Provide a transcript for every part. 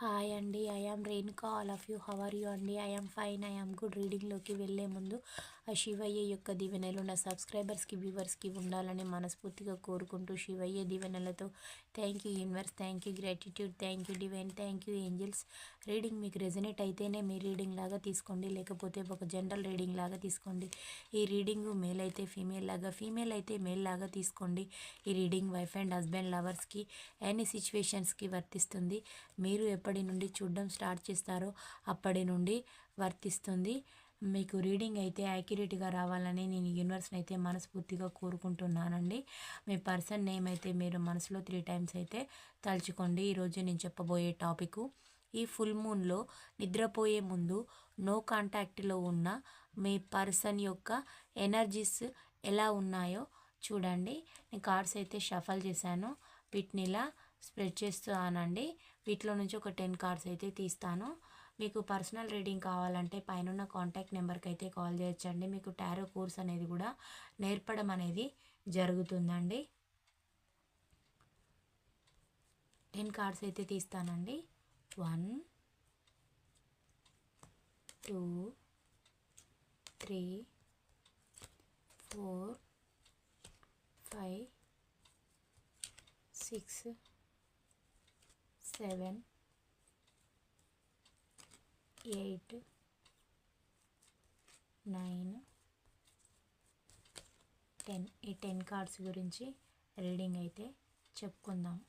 Hi అండి I am Renuka all of you how are you అండి I am fine I am good రీడింగ్లోకి వెళ్ళే ముందు. ఆ శివయ్య యొక్క దీవెనలు నా సబ్స్క్రైబర్స్కి వ్యూవర్స్కి ఉండాలని మనస్ఫూర్తిగా కోరుకుంటూ శివయ్య దీవెనలతో thank you universe thank you gratitude thank you divine thank you angels. Reading మీకు రెజనేట్ అయితేనే మీ రీడింగ్ లాగా తీసుకోండి లేకపోతే ఒక జనరల్ రీడింగ్ లాగా తీసుకోండి. ఈ రీడింగ్ మేల్ అయితే ఫీమేల్ లాగా ఫీమేల్ అయితే మేల్ లాగా తీసుకోండి. ఈ రీడింగ్ వైఫ్ అండ్ హస్బెండ్ లవర్స్కి ఎనీ సిచ్యువేషన్స్కి వర్తిస్తుంది. మీరు ఎప్పటి నుండి చూడడం స్టార్ట్ చేస్తారో అప్పటి నుండి వర్తిస్తుంది. మీకు రీడింగ్ అయితే యాక్యురేట్గా రావాలని నేను యూనివర్స్ని అయితే మనస్ఫూర్తిగా కోరుకుంటున్నానండి. మీ పర్సన్ నేమ్ అయితే మీరు మనసులో త్రీ టైమ్స్ అయితే తలుచుకోండి. ఈరోజు నేను చెప్పబోయే టాపిక్ ఈ ఫుల్ మూన్లో నిద్రపోయే ముందు నో కాంటాక్ట్లో ఉన్న మీ పర్సన్ యొక్క ఎనర్జీస్ ఎలా ఉన్నాయో చూడండి. నేను కార్డ్స్ అయితే షఫల్ చేశాను. వీటిని ఇలా స్ప్రెడ్ చేస్తానండి. వీటిలో నుంచి ఒక టెన్ కార్డ్స్ అయితే తీస్తాను. మీకు పర్సనల్ రీడింగ్ కావాలంటే పైన కాంటాక్ట్ నెంబర్కి అయితే కాల్ చేయొచ్చండి. మీకు టారో కోర్స్ అనేది కూడా నేర్పడం అనేది జరుగుతుందండి. టెన్ కార్డ్స్ అయితే తీస్తానండి. One two three four five six seven eight nine ten. ఈ టెన్ కార్డ్స్ గురించి రీడింగ్ అయితే చెప్పుకుందాం.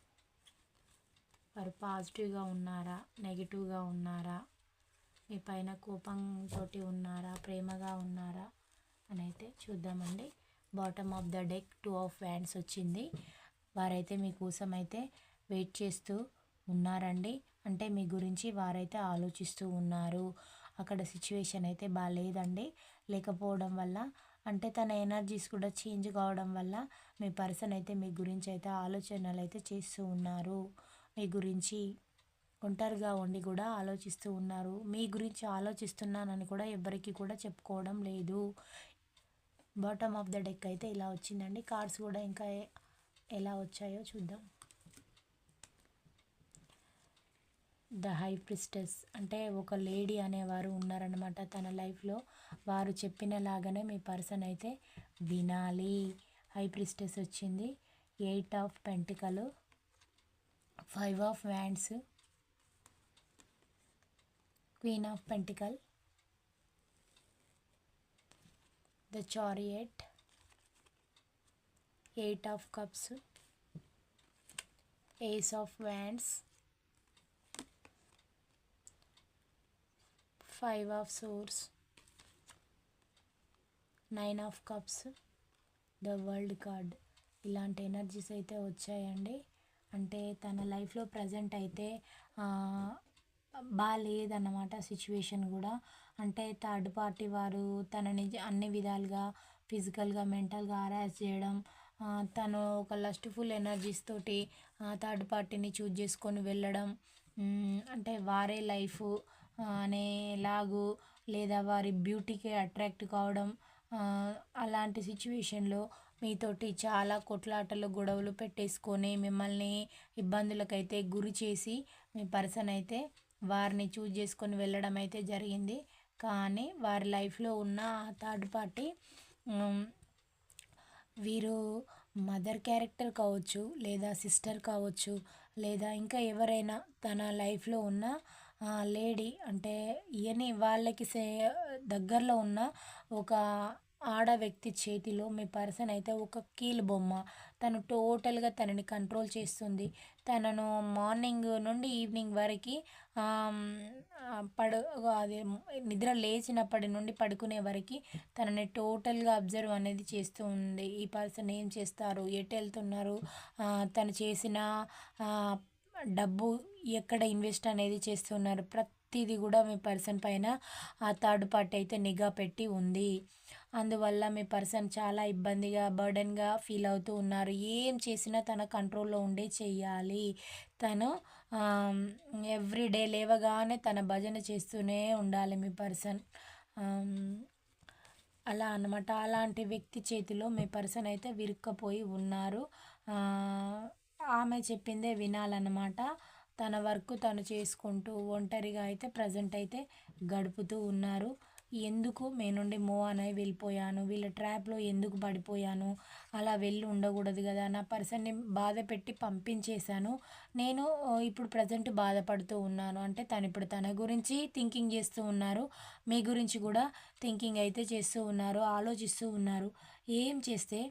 వారు పాజిటివ్గా ఉన్నారా? నెగిటివ్గా ఉన్నారా? మీ పైన కోపంతో ఉన్నారా? ప్రేమగా ఉన్నారా? అని అయితే చూద్దామండి. Bottom of the deck two of wands వచ్చింది. వారైతే మీకోసం అయితే వెయిట్ చేస్తూ ఉన్నారండి. అంటే మీ గురించి వారైతే ఆలోచిస్తూ ఉన్నారు. అక్కడ సిచ్యువేషన్ అయితే బాగాలేదండి లేకపోవడం వల్ల అంటే తన ఎనర్జీస్ కూడా చేంజ్ కావడం వల్ల మీ పర్సన్ అయితే మీ గురించి అయితే ఆలోచనలు అయితే చేస్తూ ఉన్నారు. మీ గురించి ఒంటరిగా ఉండి కూడా ఆలోచిస్తూ ఉన్నారు. మీ గురించి ఆలోచిస్తున్నానని కూడా ఎవరికి కూడా చెప్పుకోవడం లేదు. బాటమ్ ఆఫ్ ద డెక్ అయితే ఇలా వచ్చిందండి. కార్డ్స్ కూడా ఇంకా ఎలా వచ్చాయో చూద్దాం. ద హై ప్రిస్టెస్ అంటే ఒక లేడీ అనేవారు ఉన్నారనమాట తన లైఫ్లో. వారు చెప్పినలాగానే మీ పర్సన్ అయితే వినాలి. హై ప్రిస్టెస్ వచ్చింది. Eight of పెంటికలు five of wands queen of pentacle the chariot eight of cups ace of wands five of swords. Nine of cups. The world card. ఇలాంటి ఎనర్జీస్ అయితే వచ్చాయండి. అంటే తన లైఫ్లో ప్రజెంట్ అయితే బాగాలేదన్నమాట సిచ్యువేషన్ కూడా. అంటే థర్డ్ పార్టీ వారు తనని అన్ని విధాలుగా ఫిజికల్గా మెంటల్గా హరాస్ చేయడం తను ఒక లస్ట్ఫుల్ ఎనర్జీస్ తోటి థర్డ్ పార్టీని చూజ్ చేసుకొని వెళ్ళడం అంటే వారే లైఫ్ అనేలాగు లేదా వారి బ్యూటీకి అట్రాక్ట్ కావడం అలాంటి సిచ్యువేషన్లో మీతోటి చాలా కొట్లాటలు గొడవలు పెట్టేసుకొని మిమ్మల్ని ఇబ్బందులకైతే గురి చేసి మీ పర్సన్ అయితే వారిని చూజ్ చేసుకొని వెళ్ళడం అయితే జరిగింది. కానీ వారి లైఫ్లో ఉన్న థర్డ్ పార్టీ వీరు మదర్ క్యారెక్టర్ కావచ్చు లేదా సిస్టర్ కావచ్చు లేదా ఇంకా ఎవరైనా తన లైఫ్లో ఉన్న లేడీ అంటే ఇయని వాళ్ళకి సే దగ్గరలో ఉన్న ఒక ఆడ వ్యక్తి చేతిలో మీ పర్సన్ అయితే ఒక కీలు బొమ్మ. తను టోటల్గా తనని కంట్రోల్ చేస్తుంది. తనను మార్నింగ్ నుండి ఈవినింగ్ వరకు పడు అది నిద్ర లేచినప్పటి నుండి పడుకునే వరకు తనని టోటల్గా అబ్జర్వ్ అనేది చేస్తూ ఉంది. ఈ పర్సన్ ఏం చేస్తారు? ఎటు వెళ్తున్నారు? తను చేసిన డబ్బు ఎక్కడ ఇన్వెస్ట్ అనేది చేస్తున్నారు? ప్రతిదీ కూడా మీ పర్సన్ పైన ఆ థర్డ్ పార్టీ అయితే నిఘా పెట్టి ఉంది. అందువల్ల మీ పర్సన్ చాలా ఇబ్బందిగా బర్డెన్గా ఫీల్ అవుతూ ఉన్నారు. ఏం చేసినా తన కంట్రోల్లో ఉండే చేయాలి. తను ఎవ్రీడే లేవగానే తన భజన చేస్తూనే ఉండాలి మీ పర్సన్. అలా అనమాట అలాంటి వ్యక్తి చేతిలో మీ పర్సన్ అయితే విరుక్కపోయి ఉన్నారు. ఆమె చెప్పిందే వినాలన్నమాట. తన వర్క్ తను చేసుకుంటూ ఒంటరిగా అయితే ప్రజెంట్ అయితే గడుపుతూ ఉన్నారు. ఎందుకు? మే నుండి మూవ్ అని వెళ్ళిపోయాను. వీళ్ళ ట్రాప్లో ఎందుకు పడిపోయాను? అలా వెళ్ళి ఉండకూడదు కదా. నా పర్సన్ని బాధ పెట్టి పంపించేశాను. నేను ఇప్పుడు ప్రజెంట్ బాధపడుతూ ఉన్నాను. అంటే తను ఇప్పుడు తన గురించి థింకింగ్ చేస్తూ ఉన్నారు. మీ గురించి కూడా థింకింగ్ అయితే చేస్తూ ఉన్నారు ఆలోచిస్తూ ఉన్నారు. ఏం చేస్తే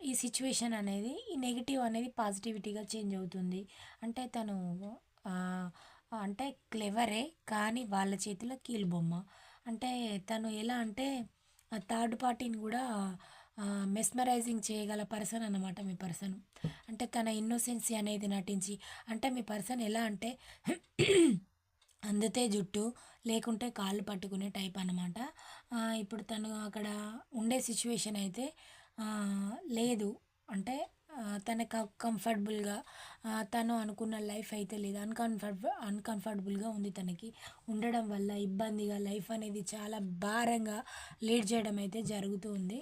ఈ సిచ్యువేషన్ అనేది ఈ నెగిటివ్ అనేది పాజిటివిటీగా చేంజ్ అవుతుంది. అంటే తను అంటే క్లెవరే కానీ వాళ్ళ చేతిలో కీలు బొమ్మ అంటే తను ఎలా అంటే థర్డ్ పార్టీని కూడా మెస్మరైజింగ్ చేయగల పర్సన్ అన్నమాట మీ పర్సన్ అంటే తన ఇన్నోసెన్సీ అనేది నటించి అంటే మీ పర్సన్ ఎలా అంటే అందితే జుట్టు లేకుంటే కాళ్ళు పట్టుకునే టైప్ అనమాట ఇప్పుడు తను అక్కడ ఉండే సిచ్యువేషన్ అయితే లేదు. అంటే తనకు కంఫర్టబుల్గా తను అనుకున్న లైఫ్ అయితే లేదు. అన్కంఫర్ట్ అన్కంఫర్టబుల్గా ఉంది తనకి. ఉండడం వల్ల ఇబ్బందిగా లైఫ్ అనేది చాలా భారంగా లీడ్ చేయడం అయితే జరుగుతూ ఉంది.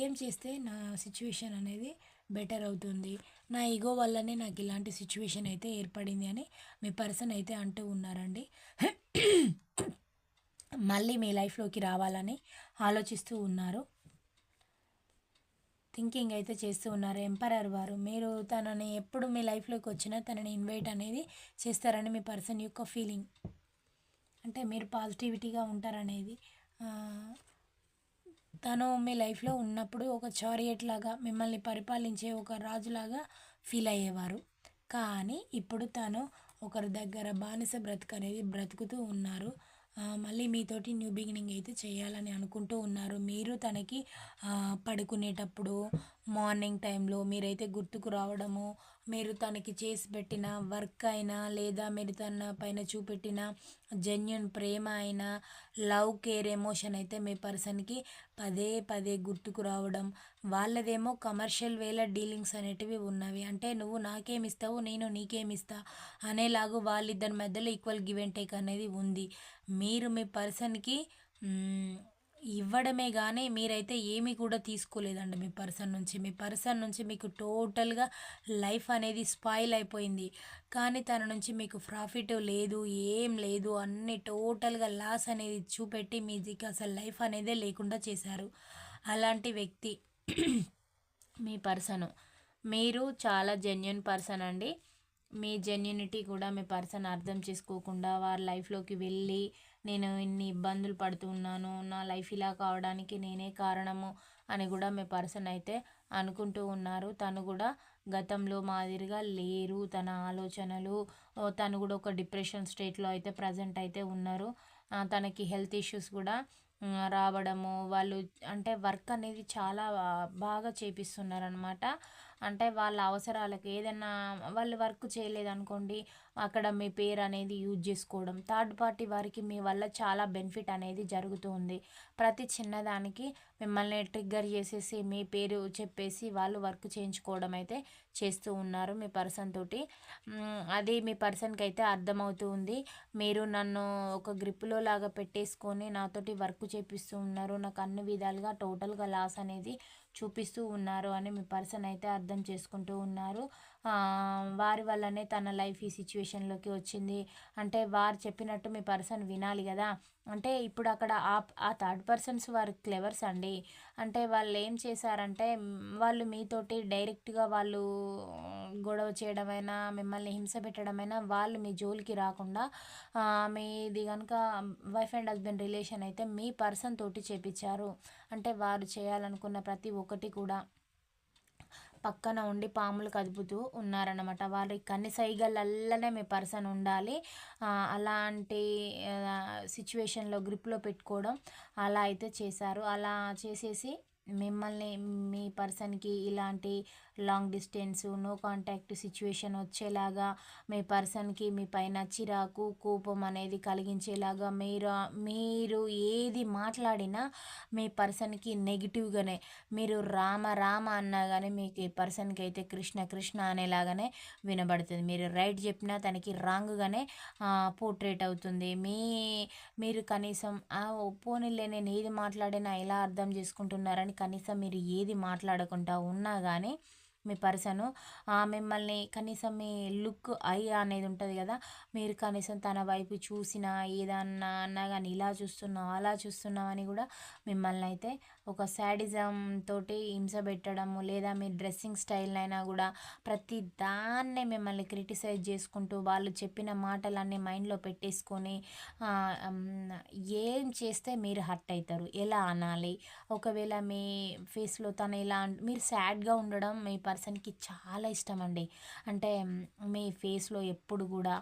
ఏం చేస్తే నా సిచ్యువేషన్ అనేది బెటర్ అవుతుంది? నా ఈగో వల్లనే నాకు ఇలాంటి సిచ్యువేషన్ అయితే ఏర్పడింది అని మీ పర్సన్ అయితే అంటూ ఉన్నారండి. మళ్ళీ మీ లైఫ్లోకి రావాలని ఆలోచిస్తూ ఉన్నారు. థింకింగ్ అయితే చేస్తూ ఉన్నారు. ఎంపరర్ వారు. మీరు తనని ఎప్పుడు మీ లైఫ్లోకి వచ్చినా తనని ఇన్వైట్ అనేది చేస్తారని మీ పర్సన్ యొక్క ఫీలింగ్ అంటే మీరు పాజిటివిటీగా ఉంటారనేది. తను మీ లైఫ్లో ఉన్నప్పుడు ఒక చారియట్ లాగా మిమ్మల్ని పరిపాలించే ఒక రాజులాగా ఫీల్ అయ్యేవారు. కానీ ఇప్పుడు తను ఒకరి దగ్గర బానిస బ్రతుకు అనేది బ్రతుకుతూ ఉన్నారు. మళ్ళీ మీతోటి న్యూ బిగినింగ్ అయితే చేయాలని అనుకుంటూ ఉన్నారు. మీరు తనకి పడుకునేటప్పుడు మార్నింగ్ టైంలో మీరైతే గుర్తుకు రావడము మీరు తనకి చేసి పెట్టిన వర్క్ అయినా లేదా మీరు తన పైన చూపెట్టిన జెన్యున్ ప్రేమ అయినా లవ్ కేర్ ఎమోషన్ అయితే మీ పర్సన్కి పదే పదే గుర్తుకు రావడం. వాళ్ళదేమో కమర్షియల్ వేల డీలింగ్స్ అనేటివి ఉన్నవి. అంటే నువ్వు నాకేమిస్తావు నేను నీకేమిస్తా అనేలాగు వాళ్ళిద్దరి మధ్యలో ఈక్వల్ గివ్ అండ్ టేక్ అనేది ఉంది. మీరు మీ పర్సన్కి ఇవ్వడమే కానీ మీరైతే ఏమీ కూడా తీసుకోలేదండి మీ పర్సన్ నుంచి. మీ పర్సన్ నుంచి మీకు టోటల్గా లైఫ్ అనేది స్పాయిల్ అయిపోయింది. కానీ తన నుంచి మీకు ప్రాఫిట్ లేదు ఏం లేదు అన్ని టోటల్గా లాస్ అనేది చూపెట్టి మీకు అసలు లైఫ్ అనేదే లేకుండా చేశారు. అలాంటి వ్యక్తి మీ పర్సను. మీరు చాలా జెన్యున్ పర్సన్ అండి. మీ జెన్యునిటీ కూడా మీ పర్సన్ అర్థం చేసుకోకుండా వారి లైఫ్లోకి వెళ్ళి నేను ఇన్ని ఇబ్బందులు పడుతున్నాను నా లైఫ్ ఇలా కావడానికి నేనే కారణము అని కూడా మీ పర్సన్ అయితే అనుకుంటూ ఉన్నారు. తను కూడా గతంలో మాదిరిగా లేరు తన ఆలోచనలు తను కూడా ఒక డిప్రెషన్ స్టేట్లో అయితే ప్రజెంట్ అయితే ఉన్నారు. తనకి హెల్త్ ఇష్యూస్ కూడా రావడము వాళ్ళు అంటే వర్క్ అనేది చాలా బాగా చేపిస్తున్నారనమాట అంటే వాళ్ళ అవసరాలకు ఏదైనా వాళ్ళు వర్క్ చేయలేదనుకోండి అక్కడ మీ పేరు అనేది యూజ్ చేసుకోవడం. థర్డ్ పార్టీ వారికి మీ వల్ల చాలా బెనిఫిట్ అనేది జరుగుతుంది ప్రతి చిన్నదానికి మిమ్మల్ని ట్రిగ్గర్ చేసేసి మీ పేరు చెప్పేసి వాళ్ళు వర్క్ చేయించుకోవడం అయితే చేస్తూ ఉన్నారు మీ పర్సన్ తోటి. అది మీ పర్సన్కి అయితే అర్థమవుతూ ఉంది. మీరు నన్ను ఒక గ్రిప్లో లాగా పెట్టేసుకొని నాతోటి వర్క్ చేపిస్తూ ఉన్నారు. నాకు అన్ని విధాలుగా టోటల్గా లాస్ అనేది చూపిస్తూ ఉన్నారు అని మీ పర్సన్ అయితే అర్థం చేసుకుంటూ ఉన్నారు. వారి వల్లనే తన లైఫ్ ఈ సిచ్యువేషన్లోకి వచ్చింది. అంటే వారు చెప్పినట్టు మీ పర్సన్ వినాలి కదా. అంటే ఇప్పుడు అక్కడ ఆ ఆ థర్డ్ పర్సన్స్ వారు క్లెవర్స్ అండి. అంటే వాళ్ళు ఏం చేశారంటే వాళ్ళు మీతోటి డైరెక్ట్గా వాళ్ళు గొడవ చేయడమైనా మిమ్మల్ని హింస పెట్టడమైనా వాళ్ళు మీ జోలికి రాకుండా మీది కనుక వైఫ్ అండ్ హస్బెండ్ రిలేషన్ అయితే మీ పర్సన్ తోటి చేపించారు అంటే వారు చేయాలనుకున్న ప్రతి ఒక్కటి కూడా. పక్కన ఉండి పాములు కదుపుతూ ఉన్నారనమాట వారి కన్ని సైగలల్లనే మీ పర్సన్ ఉండాలి. అలాంటి సిచ్యువేషన్లో గ్రిప్లో పెట్టుకోవడం అలా అయితే చేశారు. అలా చేసేసి మిమ్మల్ని మీ పర్సన్కి ఇలాంటి long distance no contact situation వచ్చేలాగా మీ పర్సన్కి మీ పైన చిరాకు కోపం అనేది కలిగించేలాగా మీరు మీరు ఏది మాట్లాడినా మీ పర్సన్కి నెగిటివ్గానే మీరు రామ రామ అన్నా కానీ మీకు ఈ పర్సన్కి అయితే కృష్ణ కృష్ణ అనేలాగానే వినబడుతుంది. మీరు రైట్ చెప్పినా తనకి రాంగ్గానే పోర్ట్రేట్ అవుతుంది. మీ మీరు కనీసం పోనీలే నేను ఏది మాట్లాడినా ఎలా అర్థం చేసుకుంటున్నారని కనీసం మీరు ఏది మాట్లాడకుండా ఉన్నా కానీ మీ పర్సను. మిమ్మల్ని కనీసం మీ లుక్ ఐ అనేది ఉంటుంది కదా మీరు కనీసం తన వైపు చూసినా ఏదన్నా అన్నా కానీ ఇలా చూస్తున్నావు అలా చూస్తున్నావు అని కూడా మిమ్మల్ని అయితే ఒక శాడిజం తోటి హింస పెట్టడము లేదా మీ డ్రెస్సింగ్ స్టైల్ అయినా కూడా ప్రతి దాన్నే మిమ్మల్ని క్రిటిసైజ్ చేసుకుంటూ వాళ్ళు చెప్పిన మాటలన్నీ మైండ్లో పెట్టేసుకొని ఏం చేస్తే మీరు హర్ట్ అవుతారు ఎలా అనాలి? ఒకవేళ మీ ఫేస్లో తను ఎలా మీరు సాడ్గా ఉండడం మీ పర్సన్కి చాలా ఇష్టం అండి అంటే మీ ఫేస్లో ఎప్పుడు కూడా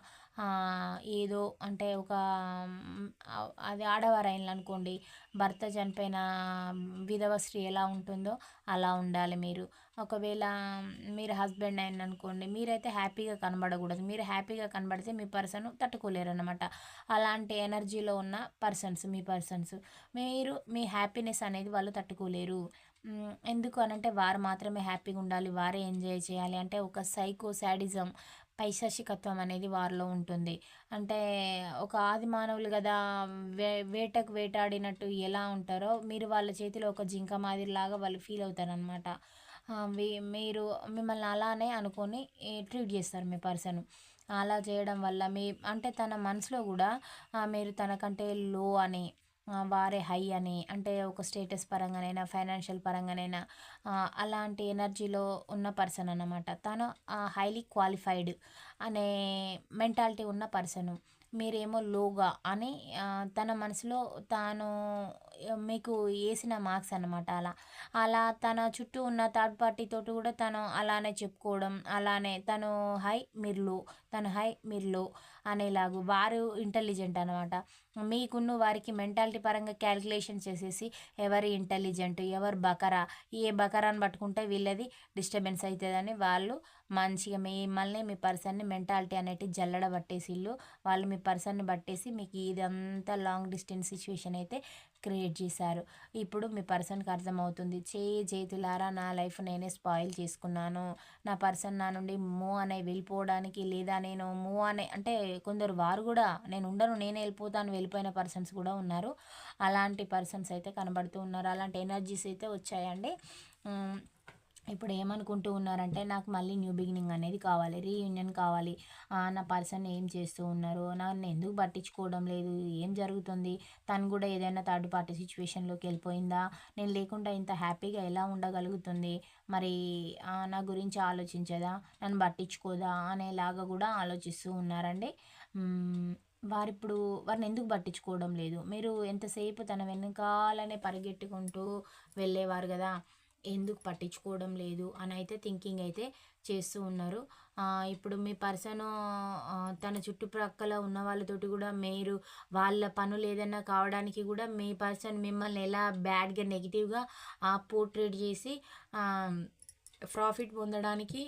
ఏదో అంటే ఒక అది ఆడవారు అనుకోండి భర్త చనిపోయిన విధవ స్త్రీ ఎలా ఉంటుందో అలా ఉండాలి మీరు. ఒకవేళ మీరు హస్బెండ్ అయిన అనుకోండి మీరైతే హ్యాపీగా కనబడకూడదు. మీరు హ్యాపీగా కనబడితే మీ పర్సన్ తట్టుకోలేరు అనమాట అలాంటి ఎనర్జీలో ఉన్న పర్సన్స్ మీ పర్సన్స్ మీరు మీ హ్యాపీనెస్ అనేది వాళ్ళు తట్టుకోలేరు. ఎందుకు అనంటే వారు మాత్రమే హ్యాపీగా ఉండాలి వారే ఎంజాయ్ చేయాలి అంటే ఒక సైకో శాడిజం పైశాచికత్వం అనేది వారిలో ఉంటుంది. అంటే ఒక ఆది మానవులు కదా వే వేటకు వేటాడినట్టు ఎలా ఉంటారో మీరు వాళ్ళ చేతిలో ఒక జింక మాదిరిలాగా వాళ్ళు ఫీల్ అవుతారనమాట మీరు మిమ్మల్ని అలానే అనుకొని ట్రీట్ చేస్తారు మీ పర్సన్. అలా చేయడం వల్ల మీ అంటే తన మనసులో కూడా మీరు తనకంటే లో అని వారే హై అని అంటే ఒక స్టేటస్ పరంగానైనా ఫైనాన్షియల్ పరంగానైనా అలాంటి ఎనర్జీలో ఉన్న పర్సన్ అన్నమాట. తను హైలీ క్వాలిఫైడ్ అనే మెంటాలిటీ ఉన్న పర్సను. మీరేమో లోగా అని తన మనసులో తాను మీకు వేసిన మార్క్స్ అనమాట అలా. అలా తన చుట్టూ ఉన్న థర్డ్ పార్టీతో కూడా తను అలానే చెప్పుకోవడం అలానే తను హై మీరు లో తను హై మీరు లో అనేలాగు వారు ఇంటెలిజెంట్ అనమాట మీకున్న వారికి మెంటాలిటీ పరంగా క్యాలిక్యులేషన్ చేసేసి ఎవరు ఇంటెలిజెంట్ ఎవరు బకరా ఏ బకరాన్ని పట్టుకుంటే వీళ్ళది డిస్టర్బెన్స్ అవుతుందని వాళ్ళు మంచిగా మిమ్మల్ని మీ పర్సన్ని మెంటాలిటీ అనేటి జల్లడ పట్టేసి వాళ్ళు మీ పర్సన్ని పట్టేసి మీకు ఇదంతా లాంగ్ డిస్టెన్స్ సిచ్యువేషన్ అయితే క్రియేట్ చేశారు. ఇప్పుడు మీ పర్సన్కి అర్థమవుతుంది చేయి చేతులారా నా లైఫ్ నేనే స్పాయిల్ చేసుకున్నాను. నా పర్సన్ నా నుండి మూవ్ అనే వెళ్ళిపోవడానికి లేదా నేను మూవ్ అనే అంటే కొందరు వారు కూడా నేను ఉండను నేనే వెళ్ళిపోతాను వెళ్ళిపోయిన పర్సన్స్ కూడా ఉన్నారు. అలాంటి పర్సన్స్ అయితే కనబడుతూ ఉన్నారు. అలాంటి ఎనర్జీస్ అయితే వచ్చాయండి. ఇప్పుడు ఏమనుకుంటూ ఉన్నారంటే నాకు మళ్ళీ న్యూ బిగినింగ్ అనేది కావాలి రీయూనియన్ కావాలి. నా పర్సన్ ఏం చేస్తూ ఉన్నారు నన్ను ఎందుకు పట్టించుకోవడం లేదు ఏం జరుగుతుంది? తను కూడా ఏదైనా థర్డ్ పార్టీ సిచ్యువేషన్లోకి వెళ్ళిపోయిందా? నేను లేకుండా ఇంత హ్యాపీగా ఎలా ఉండగలుగుతుంది? మరి నా గురించి ఆలోచించదా? నన్ను పట్టించుకోదా? అనేలాగా కూడా ఆలోచిస్తూ ఉన్నారండి. వారిప్పుడు వారిని ఎందుకు పట్టించుకోవడం లేదు? మీరు ఎంతసేపు తన వెనకాలనే పరిగెట్టుకుంటూ వెళ్ళేవారు కదా? ఎందుకు పట్టించుకోవడం లేదు అని అయితే థింకింగ్ అయితే చేస్తూ ఉన్నారు. ఇప్పుడు మీ పర్సన్ తన చుట్టుప్రక్కల ఉన్న వాళ్ళతోటి కూడా మీరు వాళ్ళ పనులు ఏదైనా కావడానికి కూడా మీ పర్సన్ మిమ్మల్ని ఎలా బ్యాడ్గా నెగిటివ్గా పోర్ట్రేట్ చేసి ప్రాఫిట్ పొందడానికి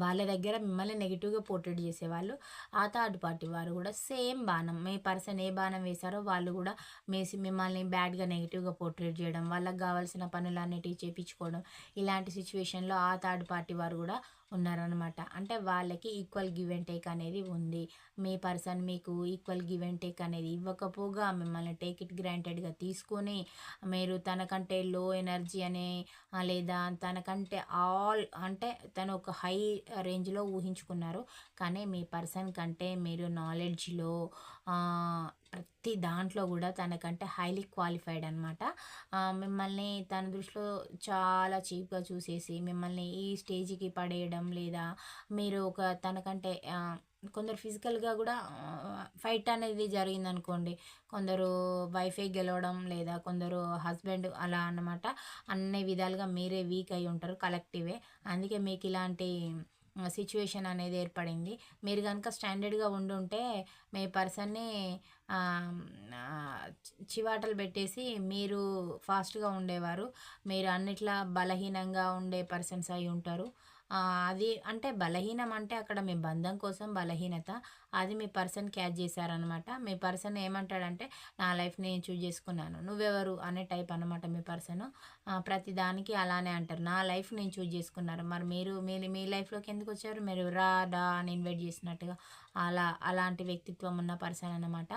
వాళ్ళ దగ్గర మిమ్మల్ని నెగిటివ్గా పోర్ట్రేట్ చేసేవాళ్ళు ఆ థర్డ్ పార్టీ వారు కూడా సేమ్ బాణం. మీ పర్సన్ ఏ బాణం వేశారో వాళ్ళు కూడా మేసి మిమ్మల్ని బ్యాడ్గా నెగిటివ్గా పోర్ట్రేట్ చేయడం వాళ్ళకి కావాల్సిన పనులన్నిటి చేపించుకోవడం ఇలాంటి సిచ్యువేషన్లో ఆ థర్డ్ పార్టీ వారు కూడా ఉన్నారనమాట అంటే వాళ్ళకి ఈక్వల్ గివ్ అండ్ టేక్ అనేది ఉంది. మీ పర్సన్ మీకు ఈక్వల్ గివ్ అండ్ టేక్ అనేది ఇవ్వకపోగా మిమ్మల్ని టేక్ ఇట్ గ్రాంటెడ్గా తీసుకొని మీరు తనకంటే లో ఎనర్జీ అనే లేదా తనకంటే ఆల్ అంటే తను ఒక హై రేంజ్లో ఊహించుకున్నారు. కానీ మీ పర్సన్ కంటే మీరు నాలెడ్జ్లో ప్రతి దాంట్లో కూడా తనకంటే హైలీ క్వాలిఫైడ్ అనమాట మిమ్మల్ని తన దృష్టిలో చాలా చీప్గా చూసేసి మిమ్మల్ని ఈ స్టేజ్కి పడేయడం లేదా మీరు ఒక తనకంటే కొందరు ఫిజికల్గా కూడా ఫైట్ అనేది జరిగిందనుకోండి. కొందరు వైఫై గెలవడం లేదా కొందరు హస్బెండ్ అలా అన్నమాట. అన్ని విధాలుగా మీరే వీక్ అయి ఉంటారు కలెక్టివే. అందుకే మీకు ఇలాంటి సిచ్యువేషన్ అనేది ఏర్పడింది. మీరు కనుక స్టాండర్డ్గా ఉండుంటే మీ పర్సన్ని చివాటలు పెట్టేసి మీరు ఫాస్ట్గా ఉండేవారు. మీరు అన్నిట్లా బలహీనంగా ఉండే పర్సన్స్ అయి ఉంటారు. అది అంటే బలహీనం అంటే అక్కడ మీ బంధం కోసం బలహీనత. అది మీ పర్సన్ క్యాచ్ చేశారనమాట మీ పర్సన్ ఏమంటాడంటే నా లైఫ్ నేను చూజ్ చేసుకున్నాను. నువ్వెవరు? అనే టైప్ అనమాట మీ పర్సన్. ప్రతి దానికి అలానే అంటారు. నా లైఫ్ నేను చూజ్ చేసుకున్నారు మరి మీరు మీరు మీ లైఫ్లోకి ఎందుకు వచ్చారు? మీరు రా డా అని ఇన్వైట్ చేసినట్టుగా అలా అలాంటి వ్యక్తిత్వం ఉన్న పర్సన్ అనమాట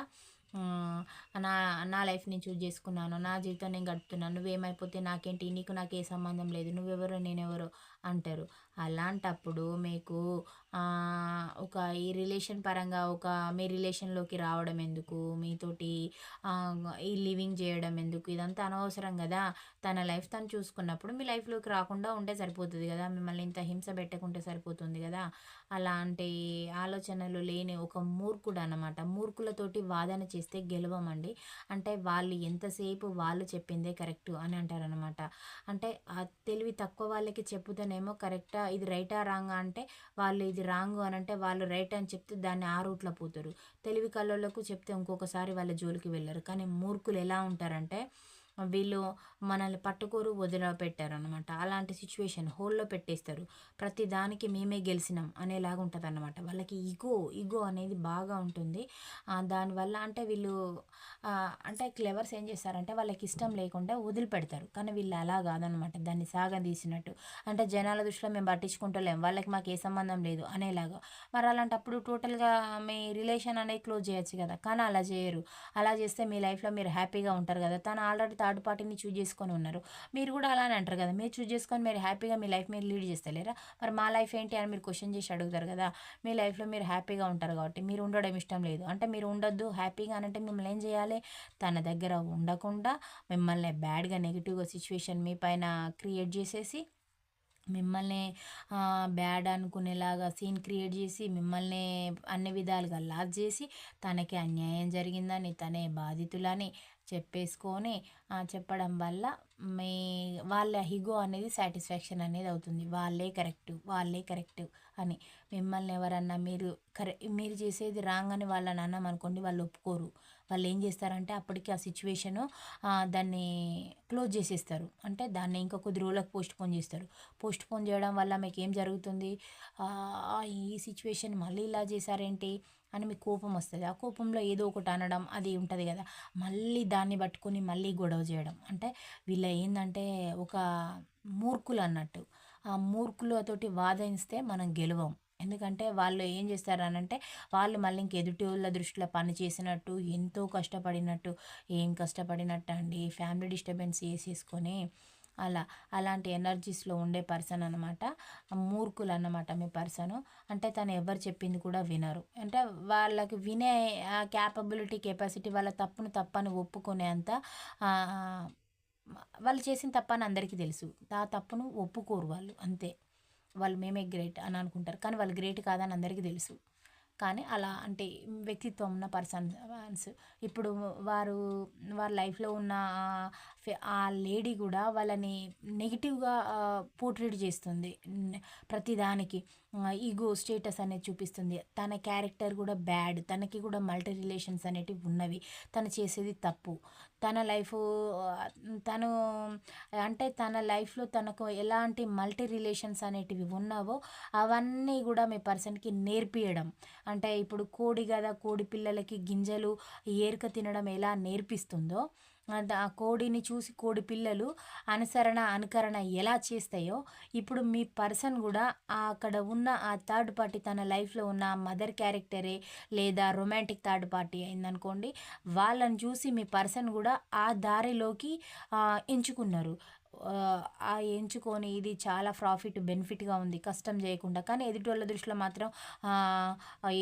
నా నా లైఫ్ నేను చూజ్ చేసుకున్నాను. నా జీవితం నేను గడుపుతున్నాను. నువ్వేమైపోతే నాకేంటి? నీకు నాకు ఏ సంబంధం లేదు. నువ్వెవరో? నేనెవరో? అంటారు. అలాంటప్పుడు మీకు ఒక ఈ రిలేషన్ పరంగా ఒక మీ రిలేషన్లోకి రావడం ఎందుకు? మీతోటి ఈ లివింగ్ చేయడం ఎందుకు? ఇదంతా అనవసరం కదా? తన లైఫ్ తను చూసుకున్నప్పుడు మీ లైఫ్లోకి రాకుండా ఉంటే సరిపోతుంది కదా? మిమ్మల్ని ఇంత హింస పెట్టకుంటే సరిపోతుంది కదా? అలాంటి ఆలోచనలు లేని ఒక మూర్ఖుడు అనమాట మూర్ఖులతోటి వాదన చేస్తే గెలవమండి. అంటే వాళ్ళు ఎంతసేపు వాళ్ళు చెప్పిందే కరెక్ట్ అని అంటారనమాట అంటే తెలివి తక్కువ వాళ్ళకి ఏమో కరెక్టా? ఇది రైటా రాంగా అంటే వాళ్ళు ఇది రాంగ్ అని అంటే వాళ్ళు రైట్ అని చెప్తే దాన్ని ఆ రూట్లో పోతారు. తెలివి కళ్ళకు చెప్తే ఇంకొకసారి వాళ్ళ జోలికి వెళ్ళరు. కానీ మూర్ఖులు ఎలా ఉంటారంటే వీళ్ళు మనల్ని పట్టుకోరు వదిలిపెట్టారనమాట అలాంటి సిచ్యువేషన్ హోల్లో పెట్టేస్తారు. ప్రతి దానికి మేమే గెలిచినాం అనేలాగా ఉంటుంది అనమాట వాళ్ళకి ఈగో ఈగో అనేది బాగా ఉంటుంది. దానివల్ల అంటే వీళ్ళు అంటే క్లెవర్స్ ఏం చేస్తారంటే వాళ్ళకి ఇష్టం లేకుండా వదిలిపెడతారు. కానీ వీళ్ళు అలా కాదనమాట దాన్ని సాగదీసినట్టు. అంటే జనాల దృష్టిలో మేము పట్టించుకుంటలేం. వాళ్ళకి మాకు ఏ సంబంధం లేదు అనేలాగా. మరి అలాంటప్పుడు టోటల్గా మీ రిలేషన్ అనేది క్లోజ్ చేయొచ్చు కదా. కానీ అలా చేయరు. అలా చేస్తే మీ లైఫ్లో మీరు హ్యాపీగా ఉంటారు కదా. తను ఆల్రెడీ థర్డ్ పార్టీని చూజ్ చేసుకొని ఉన్నారు. మీరు కూడా అలానే అంటారు కదా మీరు చూజ్ చేసుకొని మీరు హ్యాపీగా మీ లైఫ్ మీరు లీడ్ చేస్తలేరా? మరి మా లైఫ్ ఏంటి అని మీరు క్వశ్చన్ చేసి అడుగుతారు కదా మీ లైఫ్లో మీరు హ్యాపీగా ఉంటారు కాబట్టి మీరు ఉండడం ఇష్టం లేదు. అంటే మీరు ఉండొద్దు హ్యాపీగా అంటే మిమ్మల్ని ఏం చేయాలి? తన దగ్గర ఉండకుండా మిమ్మల్ని బ్యాడ్గా నెగిటివ్గా సిచ్యువేషన్ మీ పైన క్రియేట్ చేసేసి మిమ్మల్ని బ్యాడ్ అనుకునేలాగా సీన్ క్రియేట్ చేసి మిమ్మల్ని అన్ని విధాలుగా లాస్ చేసి తనకి అన్యాయం జరిగిందని తనే బాధితులని చెప్పేసుకొని చెప్పడం వల్ల మీ వాళ్ళ హిగో అనేది సాటిస్ఫాక్షన్ అనేది అవుతుంది. వాళ్ళే కరెక్ట్ వాళ్ళే కరెక్ట్ అని. మిమ్మల్ని ఎవరన్నా మీరు కరె మీరు చేసేది రాంగ్ అని వాళ్ళని అన్నాం అనుకోండి వాళ్ళు ఒప్పుకోరు. వాళ్ళు ఏం చేస్తారంటే అప్పటికి ఆ సిచ్యువేషను దాన్ని క్లోజ్ చేసేస్తారు. అంటే దాన్ని ఇంకా కొద్ది రోజులకు పోస్ట్ పోన్ చేస్తారు. పోస్ట్ పోన్ చేయడం వల్ల మీకు ఏం జరుగుతుంది ఈ సిచ్యువేషన్ మళ్ళీ ఇలా చేశారేంటి? అని మీకు కోపం వస్తుంది. ఆ కోపంలో ఏదో ఒకటి అనడం అది ఉంటుంది కదా. మళ్ళీ దాన్ని పట్టుకొని మళ్ళీ గొడవ చేయడం. అంటే వీళ్ళ ఏంటంటే ఒక మూర్ఖులు అన్నట్టు. ఆ మూర్ఖులతోటి వాదిస్తే మనం గెలవం. ఎందుకంటే వాళ్ళు ఏం చేస్తారనంటే వాళ్ళు మళ్ళీ ఇంక ఎదుటి వాళ్ళ దృష్టిలో పని చేసినట్టు ఎంతో కష్టపడినట్టు ఏం కష్టపడినట్టు అండి ఫ్యామిలీ డిస్టర్బెన్స్ చేసేసుకొని అలా అలాంటి ఎనర్జీస్లో ఉండే పర్సన్ అనమాట మూర్ఖులు అన్నమాట మీ పర్సన్. అంటే తను ఎవరు చెప్పింది కూడా వినరు. అంటే వాళ్ళకి వినే క్యాపబిలిటీ కెపాసిటీ వాళ్ళ తప్పును తప్పని ఒప్పుకునేంత వాళ్ళు చేసిన తప్పని అందరికీ తెలుసు. ఆ తప్పును ఒప్పుకోరు వాళ్ళు అంతే. వాళ్ళు మేమే గ్రేట్ అని అనుకుంటారు. కానీ వాళ్ళు గ్రేట్ కాదని అందరికీ తెలుసు. కానీ అలా అంటే వ్యక్తిత్వం ఉన్న పర్సన్స్ ఇప్పుడు వారు వారి లైఫ్లో ఉన్న ఆ లేడీ కూడా వాళ్ళని నెగిటివ్గా పోర్ట్రేట్ చేస్తుంది. ప్రతిదానికి. ఈగో స్టేటస్ అనేది చూపిస్తుంది. తన క్యారెక్టర్ కూడా బ్యాడ్ తనకి కూడా మల్టీ రిలేషన్స్ అనేటివి ఉన్నవి. తను చేసేది తప్పు. తన లైఫ్ తను అంటే తన లైఫ్లో తనకు ఎలాంటి మల్టీ రిలేషన్స్ అనేటివి ఉన్నావో అవన్నీ కూడా మీ పర్సన్కి నేర్పియడం. అంటే ఇప్పుడు కోడి కదా కోడి పిల్లలకి గింజలు ఏరుక తినడం ఎలా నేర్పిస్తుందో ఆ కోడిని చూసి కోడి పిల్లలు అనుసరణ అనుకరణ ఎలా చేస్తాయో ఇప్పుడు మీ పర్సన్ కూడా అక్కడ ఉన్న ఆ థర్డ్ పార్టీ తన లైఫ్లో ఉన్న మదర్ క్యారెక్టరే లేదా రొమాంటిక్ థర్డ్ పార్టీ అయిందనుకోండి వాళ్ళని చూసి మీ పర్సన్ కూడా ఆ దారిలోకి ఎంచుకున్నారు. ఆ ఎంచుకొని ఇది చాలా ప్రాఫిట్ బెనిఫిట్గా ఉంది కష్టం చేయకుండా. కానీ ఎదుటి వాళ్ళ దృష్టిలో మాత్రం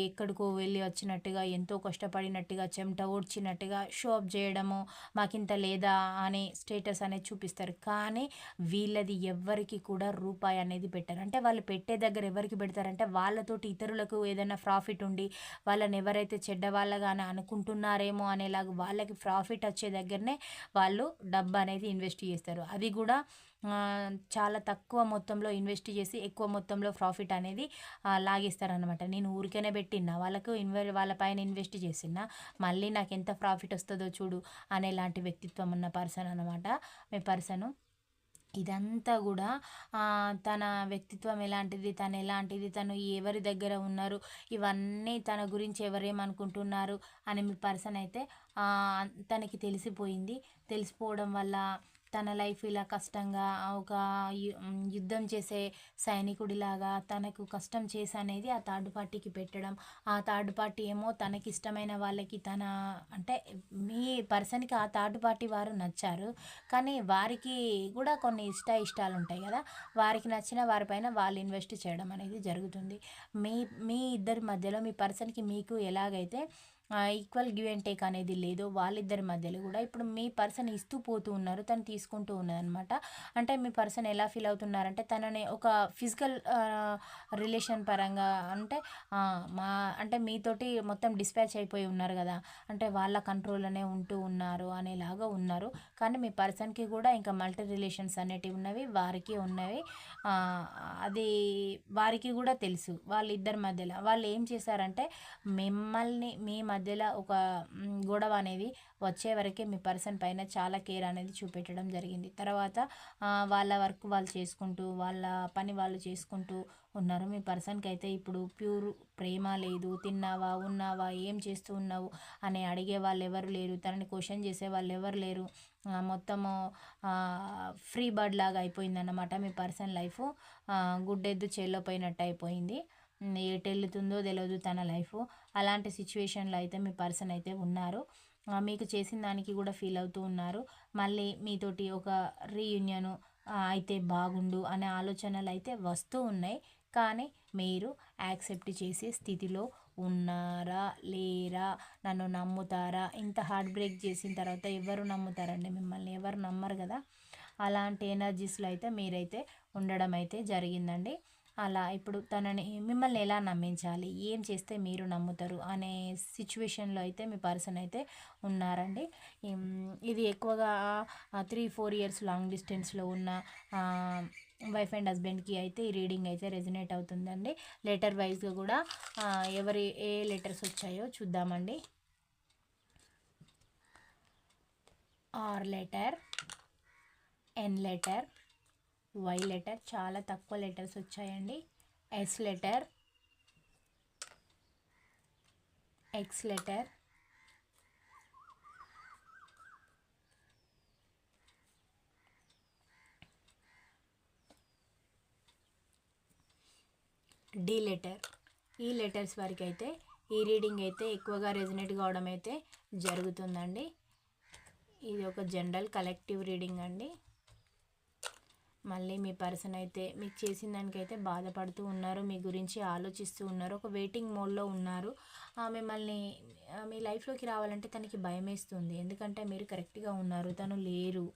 ఎక్కడికో వెళ్ళి వచ్చినట్టుగా ఎంతో కష్టపడినట్టుగా చెమట ఓడ్చినట్టుగా షో అప్ చేయడము మాకింత లేదా అనే స్టేటస్ అనేది చూపిస్తారు. కానీ వీళ్ళది ఎవ్వరికి కూడా రూపాయి అనేది పెట్టారు. అంటే వాళ్ళు పెట్టే దగ్గర ఎవరికి పెడతారంటే వాళ్ళతోటి ఇతరులకు ఏదైనా ప్రాఫిట్ ఉండి వాళ్ళని ఎవరైతే చెడ్డవాళ్ళగానే అనుకుంటున్నారేమో అనేలాగా వాళ్ళకి ప్రాఫిట్ వచ్చే దగ్గరనే వాళ్ళు డబ్బు అనేది ఇన్వెస్ట్ చేస్తారు. అది కూడా కూడా చాలా తక్కువ మొత్తంలో ఇన్వెస్ట్ చేసి ఎక్కువ మొత్తంలో ప్రాఫిట్ అనేది లాగిస్తారనమాట నేను ఊరికేనే పెట్టిన వాళ్ళకు ఇన్వె వాళ్ళపైన ఇన్వెస్ట్ చేసిన మళ్ళీ నాకు ఎంత ప్రాఫిట్ వస్తుందో చూడు అనేలాంటి వ్యక్తిత్వం ఉన్న పర్సన్ అనమాట మీ పర్సను. ఇదంతా కూడా తన వ్యక్తిత్వం ఎలాంటిది తను ఎలాంటిది తను ఎవరి దగ్గర ఉన్నారు ఇవన్నీ తన గురించి ఎవరేమనుకుంటున్నారు అని మీ పర్సన్ అయితే తనకి తెలిసిపోయింది. తెలిసిపోవడం వల్ల తన లైఫ్ ఇలా కష్టంగా ఒక యుద్ధం చేసే సైనికుడిలాగా తనకు కష్టం చేసి అనేది ఆ థర్డ్ పార్టీకి పెట్టడం. ఆ థర్డ్ పార్టీ ఏమో తనకి ఇష్టమైన వాళ్ళకి తన అంటే మీ పర్సన్కి ఆ థర్డ్ పార్టీ వారు నచ్చారు. కానీ వారికి కూడా కొన్ని ఇష్ట ఇష్టాలు ఉంటాయి కదా. వారికి నచ్చిన వారిపైన వాళ్ళు ఇన్వెస్ట్ చేయడం అనేది జరుగుతుంది. మీ మీ ఇద్దరి మధ్యలో మీ పర్సన్కి మీకు ఎలాగైతే ఈక్వల్ గివ్ అండ్ టేక్ అనేది లేదు. వాళ్ళిద్దరి మధ్యలో కూడా ఇప్పుడు మీ పర్సన్ ఇస్తూ పోతూ ఉన్నారు తను తీసుకుంటూ ఉన్నదనమాట అంటే మీ పర్సన్ ఎలా ఫీల్ అవుతున్నారంటే తనని ఒక ఫిజికల్ రిలేషన్ పరంగా అంటే మా అంటే మీతోటి మొత్తం డిస్పాచ్ అయిపోయి ఉన్నారు కదా. అంటే వాళ్ళ కంట్రోల్లోనే ఉంటూ ఉన్నారు అనేలాగా ఉన్నారు. కానీ మీ పర్సన్కి కూడా ఇంకా మల్టీ రిలేషన్స్ అనేటివి ఉన్నవి వారికి ఉన్నవి. అది వారికి కూడా తెలుసు. వాళ్ళిద్దరి మధ్యలో. వాళ్ళు ఏం చేశారంటే మిమ్మల్ని మీ మధ్యలో ఒక గొడవ అనేది వచ్చే వరకే మీ పర్సన్ పైన చాలా కేర్ అనేది చూపెట్టడం జరిగింది. తర్వాత వాళ్ళ వర్క్ వాళ్ళు చేసుకుంటూ వాళ్ళ పని వాళ్ళు చేసుకుంటూ ఉన్నారు. మీ పర్సన్కి అయితే ఇప్పుడు ప్యూర్ ప్రేమ లేదు. తిన్నావా ఉన్నావా ఏం చేస్తూ ఉన్నావు అని అడిగే వాళ్ళు ఎవరు లేరు. తనని క్వశ్చన్ చేసే వాళ్ళు ఎవరు లేరు. మొత్తము ఫ్రీ బర్డ్ లాగా అయిపోయిందన్నమాట మీ పర్సన్ లైఫ్. గుడ్డెద్దు చేలో పోయినట్టు అయిపోయింది. ఎటు వెళ్తుందో తెలియదు తన లైఫ్. అలాంటి సిచ్యువేషన్లో అయితే మీ పర్సన్ అయితే ఉన్నారు. మీకు చేసిన దానికి కూడా ఫీల్ అవుతూ ఉన్నారు. మళ్ళీ మీతోటి ఒక రీయూనియన్ అయితే బాగుండు అనే ఆలోచనలు అయితే వస్తూ ఉన్నాయి. కానీ మీరు యాక్సెప్ట్ చేసే స్థితిలో ఉన్నారా లేరా నన్ను నమ్ముతారా? ఇంత హార్ట్ బ్రేక్ చేసిన తర్వాత ఎవరు నమ్ముతారండి మిమ్మల్ని? ఎవరు నమ్మరు కదా? అలాంటి ఎనర్జీస్లో అయితే మీరైతే ఉండడం అయితే జరిగిందండి. అలా ఇప్పుడు తనని మిమ్మల్ని ఎలా నమ్మించాలి? ఏం చేస్తే మీరు నమ్ముతారు? అనే సిచ్యువేషన్లో అయితే మీ పర్సన్ అయితే ఉన్నారండి. ఇది ఎక్కువగా త్రీ ఫోర్ ఇయర్స్ లాంగ్ డిస్టెన్స్లో ఉన్న వైఫ్ అండ్ హస్బెండ్కి అయితే ఈ రీడింగ్ అయితే రెజినేట్ అవుతుందండి. లెటర్ వైజ్గా కూడా ఎవరి ఏ లెటర్స్ వచ్చాయో చూద్దామండి. R letter N letter Y letter చాలా తక్కువ లెటర్స్ వచ్చాయండి. S letter X letter D letter ఈ లెటర్స్ వరకు అయితే ఈ రీడింగ్ అయితే ఎక్కువగా రెజినేట్ కావడం అయితే జరుగుతుందండి. ఇది ఒక జనరల్ కలెక్టివ్ రీడింగ్ అండి. మళ్ళీ మీ పర్సన్ అయితే మీకు చేసిన దానికైతే బాధపడుతూ ఉన్నారు మీ గురించి ఆలోచిస్తూ ఉన్నారు ఒక వెయిటింగ్ మోడ్లో ఉన్నారు. మిమ్మల్ని మీ లైఫ్లోకి రావాలంటే తనకి భయం వేస్తుంది. ఎందుకంటే మీరు కరెక్ట్గా ఉన్నారు తను లేరు.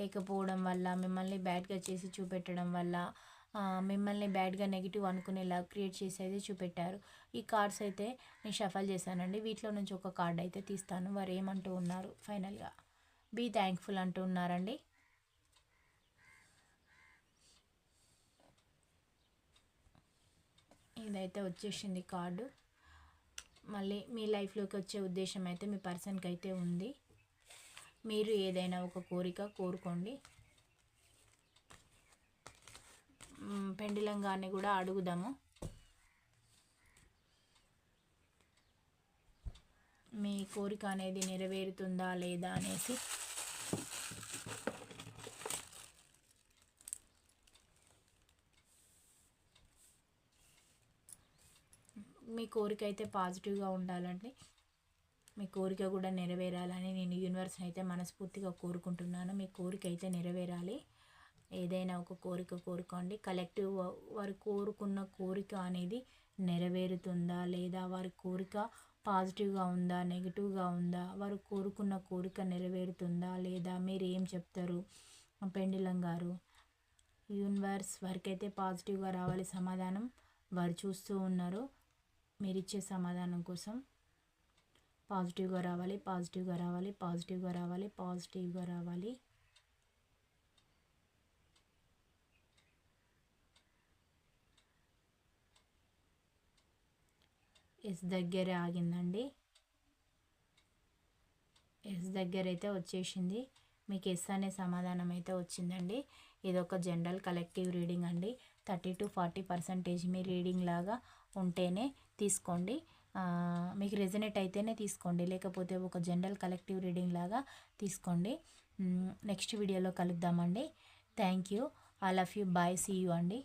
లేకపోవడం వల్ల మిమ్మల్ని బ్యాడ్గా చేసి చూపెట్టడం వల్ల మిమ్మల్ని బ్యాడ్గా నెగిటివ్ అనుకునేలా క్రియేట్ చేసేది చూపెట్టారు. ఈ కార్డ్స్ అయితే నేను షఫల్ చేశానండి. వీటిలో నుంచి ఒక కార్డ్ అయితే తీస్తాను. వారు ఏమంటూ ఉన్నారు? ఫైనల్గా బీ థ్యాంక్ఫుల్ అంటూ ఉన్నారండి. ఇదైతే వచ్చేసింది కార్డు. మళ్ళీ మీ లైఫ్లోకి వచ్చే ఉద్దేశం అయితే మీ పర్సన్కి అయితే ఉంది. మీరు ఏదైనా ఒక కోరిక కోరుకోండి. పెండిలంగానే కూడా అడుగుదాము. మీ కోరిక అనేది నెరవేరుతుందా లేదా అనేసి మీ కోరిక అయితే పాజిటివ్గా ఉండాలండి. మీ కోరిక కూడా నెరవేరాలని నేను యూనివర్స్ని అయితే మనస్ఫూర్తిగా కోరుకుంటున్నాను. మీ కోరిక అయితే నెరవేరాలి. ఏదైనా ఒక కోరిక కోరుకోండి. కలెక్టివ్ వారు కోరుకున్న కోరిక అనేది నెరవేరుతుందా? లేదా వారి కోరిక పాజిటివ్గా ఉందా? నెగిటివ్గా ఉందా? వారు కోరుకున్న కోరిక నెరవేరుతుందా? లేదా మీరు ఏం చెప్తారు? పెండిలం గారు యూనివర్స్ వారికైతే పాజిటివ్గా రావాలి సమాధానం వారు చూస్తూ ఉన్నారు. మీరిచ్చే సమాధానం కోసం పాజిటివ్గా రావాలి పాజిటివ్గా రావాలి పాజిటివ్గా రావాలి పాజిటివ్గా రావాలి. ఎస్ దగ్గరే ఆగిందండి. ఎస్ దగ్గర అయితే వచ్చేసింది. మీకు ఎస్ అనే సమాధానం అయితే వచ్చిందండి. ఇది ఒక జనరల్ కలెక్టివ్ రీడింగ్ అండి. థర్టీ టు ఫార్టీ పర్సంటేజ్ మీ రీడింగ్ లాగా ఉంటేనే తీసుకోండి. మీకు రెజనేట్ అయితేనే తీసుకోండి. లేకపోతే ఒక జనరల్ కలెక్టివ్ రీడింగ్ లాగా తీసుకోండి. నెక్స్ట్ వీడియోలో కలుద్దామండి. Thank you. I love you bye see you అండి.